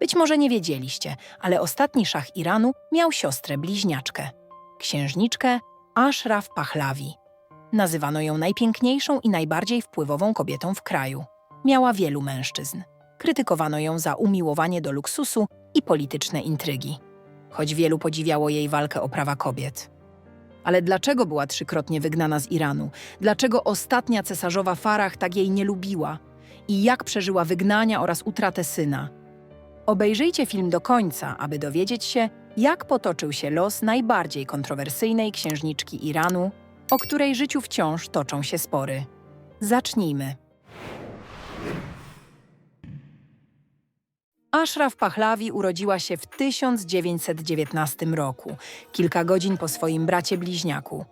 Być może nie wiedzieliście, ale ostatni szach Iranu miał siostrę bliźniaczkę, księżniczkę Ashraf Pahlavi. Nazywano ją najpiękniejszą i najbardziej wpływową kobietą w kraju. Miała wielu mężczyzn. Krytykowano ją za umiłowanie do luksusu i polityczne intrygi, choć wielu podziwiało jej walkę o prawa kobiet. Ale dlaczego była trzykrotnie wygnana z Iranu? Dlaczego ostatnia cesarzowa Farah tak jej nie lubiła? I jak przeżyła wygnania oraz utratę syna? Obejrzyjcie film do końca, aby dowiedzieć się, jak potoczył się los najbardziej kontrowersyjnej księżniczki Iranu, o której życiu wciąż toczą się spory. Zacznijmy. Ashraf Pahlavi urodziła się w 1919 roku, kilka godzin po swoim bracie bliźniaku,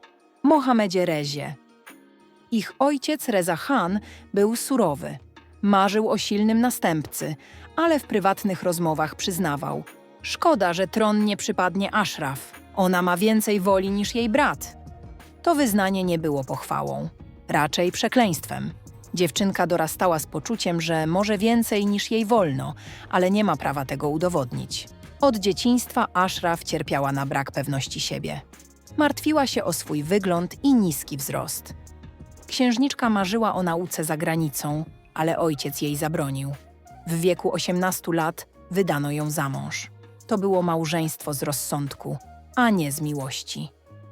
Mohamedzie Rezie. Ich ojciec Reza Khan był surowy. Marzył o silnym następcy, ale w prywatnych rozmowach przyznawał: Szkoda, że tron nie przypadnie Ashraf. Ona ma więcej woli niż jej brat. To wyznanie nie było pochwałą, raczej przekleństwem. Dziewczynka dorastała z poczuciem, że może więcej niż jej wolno, ale nie ma prawa tego udowodnić. Od dzieciństwa Ashraf cierpiała na brak pewności siebie. Martwiła się o swój wygląd i niski wzrost. Księżniczka marzyła o nauce za granicą, ale ojciec jej zabronił. W wieku 18 lat wydano ją za mąż. To było małżeństwo z rozsądku, a nie z miłości.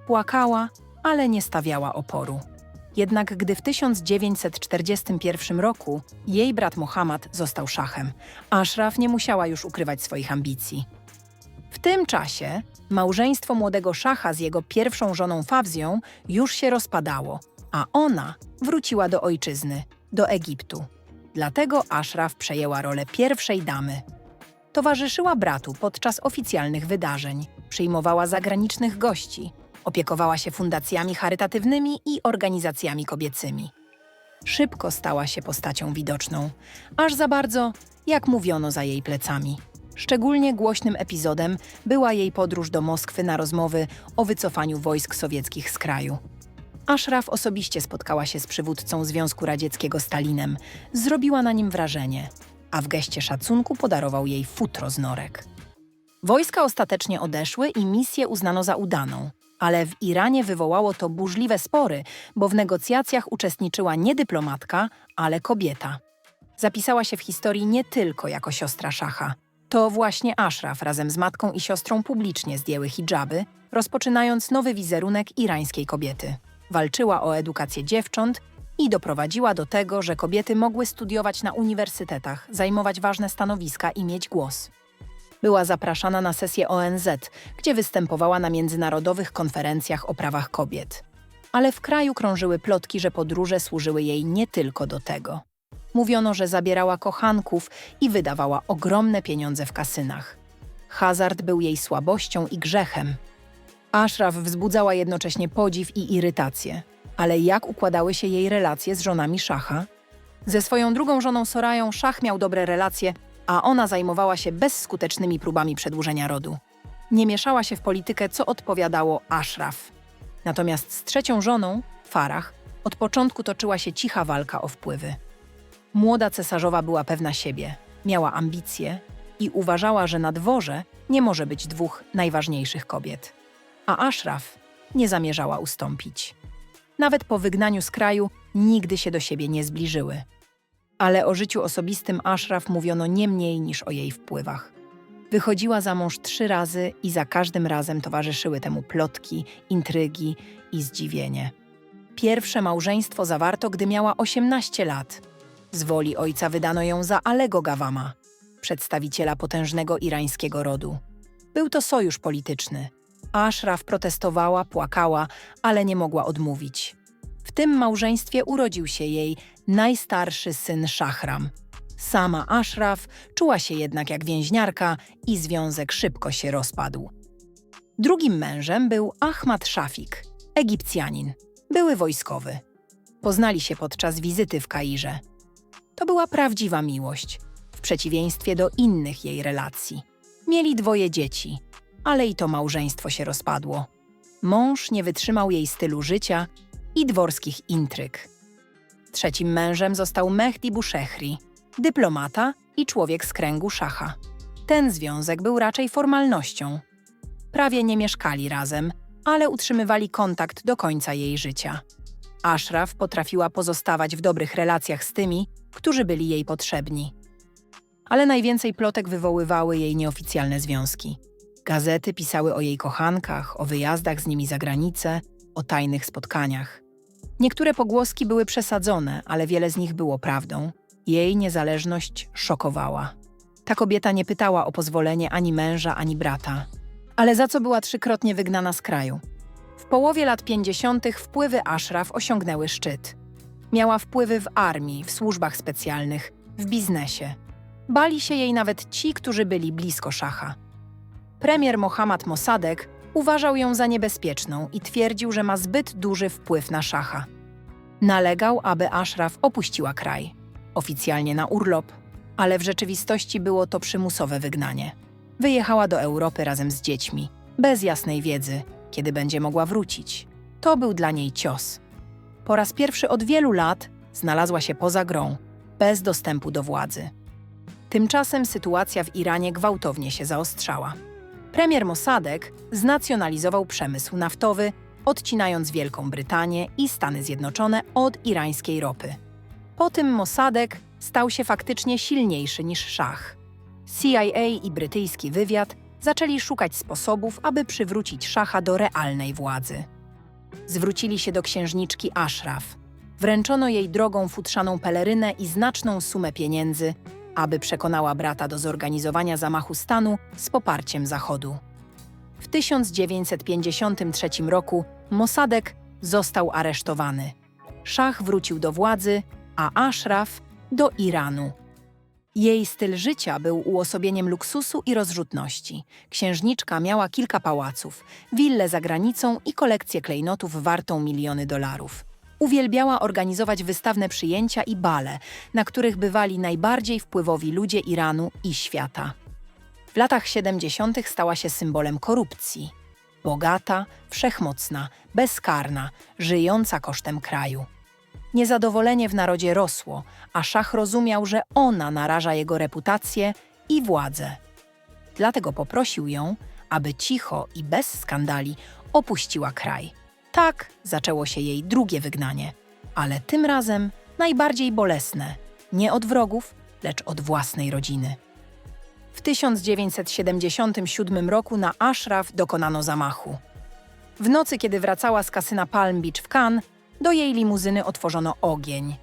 Płakała, ale nie stawiała oporu. Jednak gdy w 1941 roku jej brat Mohammad został szachem, Ashraf nie musiała już ukrywać swoich ambicji. W tym czasie małżeństwo młodego szacha z jego pierwszą żoną Fawzją już się rozpadało, a ona wróciła do ojczyzny, do Egiptu. Dlatego Ashraf przejęła rolę pierwszej damy. Towarzyszyła bratu podczas oficjalnych wydarzeń, przyjmowała zagranicznych gości, opiekowała się fundacjami charytatywnymi i organizacjami kobiecymi. Szybko stała się postacią widoczną, aż za bardzo, jak mówiono za jej plecami. Szczególnie głośnym epizodem była jej podróż do Moskwy na rozmowy o wycofaniu wojsk sowieckich z kraju. Ashraf osobiście spotkała się z przywódcą Związku Radzieckiego Stalinem, zrobiła na nim wrażenie, a w geście szacunku podarował jej futro z norek. Wojska ostatecznie odeszły i misję uznano za udaną, ale w Iranie wywołało to burzliwe spory, bo w negocjacjach uczestniczyła nie dyplomatka, ale kobieta. Zapisała się w historii nie tylko jako siostra szacha. To właśnie Ashraf razem z matką i siostrą publicznie zdjęły hijaby, rozpoczynając nowy wizerunek irańskiej kobiety. Walczyła o edukację dziewcząt i doprowadziła do tego, że kobiety mogły studiować na uniwersytetach, zajmować ważne stanowiska i mieć głos. Była zapraszana na sesję ONZ, gdzie występowała na międzynarodowych konferencjach o prawach kobiet. Ale w kraju krążyły plotki, że podróże służyły jej nie tylko do tego. Mówiono, że zabierała kochanków i wydawała ogromne pieniądze w kasynach. Hazard był jej słabością i grzechem. Ashraf wzbudzała jednocześnie podziw i irytację. Ale jak układały się jej relacje z żonami szacha? Ze swoją drugą żoną Sorają szach miał dobre relacje, a ona zajmowała się bezskutecznymi próbami przedłużenia rodu. Nie mieszała się w politykę, co odpowiadało Ashraf. Natomiast z trzecią żoną, Farah, od początku toczyła się cicha walka o wpływy. Młoda cesarzowa była pewna siebie, miała ambicje i uważała, że na dworze nie może być dwóch najważniejszych kobiet. A Ashraf nie zamierzała ustąpić. Nawet po wygnaniu z kraju nigdy się do siebie nie zbliżyły. Ale o życiu osobistym Ashraf mówiono nie mniej niż o jej wpływach. Wychodziła za mąż trzy razy i za każdym razem towarzyszyły temu plotki, intrygi i zdziwienie. Pierwsze małżeństwo zawarto, gdy miała 18 lat. Z woli ojca wydano ją za Alego Gawama, przedstawiciela potężnego irańskiego rodu. Był to sojusz polityczny. Ashraf protestowała, płakała, ale nie mogła odmówić. W tym małżeństwie urodził się jej najstarszy syn Szachram. Sama Ashraf czuła się jednak jak więźniarka i związek szybko się rozpadł. Drugim mężem był Ahmad Szafik, Egipcjanin, były wojskowy. Poznali się podczas wizyty w Kairze. To była prawdziwa miłość, w przeciwieństwie do innych jej relacji. Mieli dwoje dzieci, ale i to małżeństwo się rozpadło. Mąż nie wytrzymał jej stylu życia i dworskich intryg. Trzecim mężem został Mehdi Bushehri, dyplomata i człowiek z kręgu szacha. Ten związek był raczej formalnością. Prawie nie mieszkali razem, ale utrzymywali kontakt do końca jej życia. Ashraf potrafiła pozostawać w dobrych relacjach z tymi, którzy byli jej potrzebni. Ale najwięcej plotek wywoływały jej nieoficjalne związki. Gazety pisały o jej kochankach, o wyjazdach z nimi za granicę, o tajnych spotkaniach. Niektóre pogłoski były przesadzone, ale wiele z nich było prawdą. Jej niezależność szokowała. Ta kobieta nie pytała o pozwolenie ani męża, ani brata. Ale za co była trzykrotnie wygnana z kraju? W połowie lat 50. wpływy Ashraf osiągnęły szczyt. Miała wpływy w armii, w służbach specjalnych, w biznesie. Bali się jej nawet ci, którzy byli blisko szacha. Premier Mohammad Mossadegh uważał ją za niebezpieczną i twierdził, że ma zbyt duży wpływ na szacha. Nalegał, aby Ashraf opuściła kraj. Oficjalnie na urlop, ale w rzeczywistości było to przymusowe wygnanie. Wyjechała do Europy razem z dziećmi, bez jasnej wiedzy, kiedy będzie mogła wrócić. To był dla niej cios. Po raz pierwszy od wielu lat znalazła się poza grą, bez dostępu do władzy. Tymczasem sytuacja w Iranie gwałtownie się zaostrzała. Premier Mossadegh znacjonalizował przemysł naftowy, odcinając Wielką Brytanię i Stany Zjednoczone od irańskiej ropy. Po tym Mossadegh stał się faktycznie silniejszy niż szach. CIA i brytyjski wywiad zaczęli szukać sposobów, aby przywrócić szacha do realnej władzy. Zwrócili się do księżniczki Ashraf. Wręczono jej drogą futrzaną pelerynę i znaczną sumę pieniędzy, aby przekonała brata do zorganizowania zamachu stanu z poparciem Zachodu. W 1953 roku Mossadegh został aresztowany. Szach wrócił do władzy, a Ashraf do Iranu. Jej styl życia był uosobieniem luksusu i rozrzutności. Księżniczka miała kilka pałaców, willę za granicą i kolekcję klejnotów wartą miliony dolarów. Uwielbiała organizować wystawne przyjęcia i bale, na których bywali najbardziej wpływowi ludzie Iranu i świata. W latach 70. stała się symbolem korupcji. Bogata, wszechmocna, bezkarna, żyjąca kosztem kraju. Niezadowolenie w narodzie rosło, a szach rozumiał, że ona naraża jego reputację i władzę. Dlatego poprosił ją, aby cicho i bez skandali opuściła kraj. Tak zaczęło się jej drugie wygnanie, ale tym razem najbardziej bolesne nie od wrogów, lecz od własnej rodziny. W 1977 roku na Ashraf dokonano zamachu. W nocy, kiedy wracała z kasyna Palm Beach w Cannes, do jej limuzyny otworzono ogień.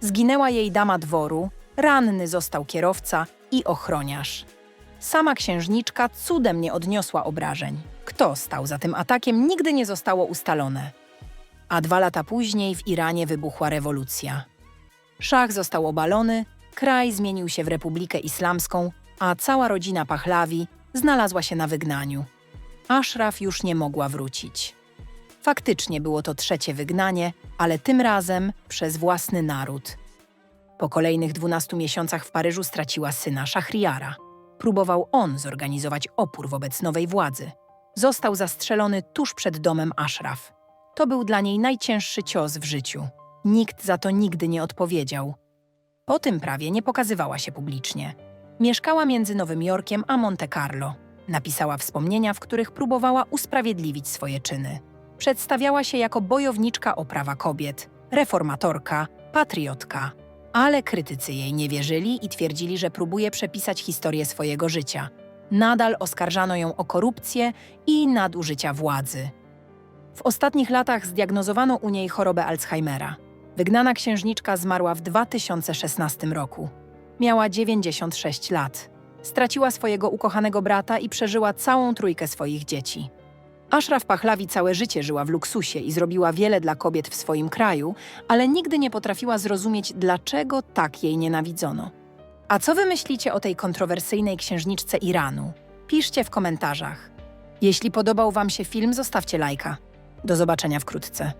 Zginęła jej dama dworu, ranny został kierowca i ochroniarz. Sama księżniczka cudem nie odniosła obrażeń. Kto stał za tym atakiem, nigdy nie zostało ustalone. A dwa lata później w Iranie wybuchła rewolucja. Szach został obalony, kraj zmienił się w Republikę Islamską, a cała rodzina Pahlawi znalazła się na wygnaniu. Ashraf już nie mogła wrócić. Faktycznie było to trzecie wygnanie, ale tym razem przez własny naród. Po kolejnych 12 miesiącach w Paryżu straciła syna Szachriara. Próbował on zorganizować opór wobec nowej władzy. Został zastrzelony tuż przed domem Ashraf. To był dla niej najcięższy cios w życiu. Nikt za to nigdy nie odpowiedział. Po tym prawie nie pokazywała się publicznie. Mieszkała między Nowym Jorkiem a Monte Carlo. Napisała wspomnienia, w których próbowała usprawiedliwić swoje czyny. Przedstawiała się jako bojowniczka o prawa kobiet, reformatorka, patriotka. Ale krytycy jej nie wierzyli i twierdzili, że próbuje przepisać historię swojego życia. Nadal oskarżano ją o korupcję i nadużycia władzy. W ostatnich latach zdiagnozowano u niej chorobę Alzheimera. Wygnana księżniczka zmarła w 2016 roku. Miała 96 lat. Straciła swojego ukochanego brata i przeżyła całą trójkę swoich dzieci. Ashraf Pahlawi całe życie żyła w luksusie i zrobiła wiele dla kobiet w swoim kraju, ale nigdy nie potrafiła zrozumieć, dlaczego tak jej nienawidzono. A co wy myślicie o tej kontrowersyjnej księżniczce Iranu? Piszcie w komentarzach. Jeśli podobał wam się film, zostawcie lajka. Do zobaczenia wkrótce.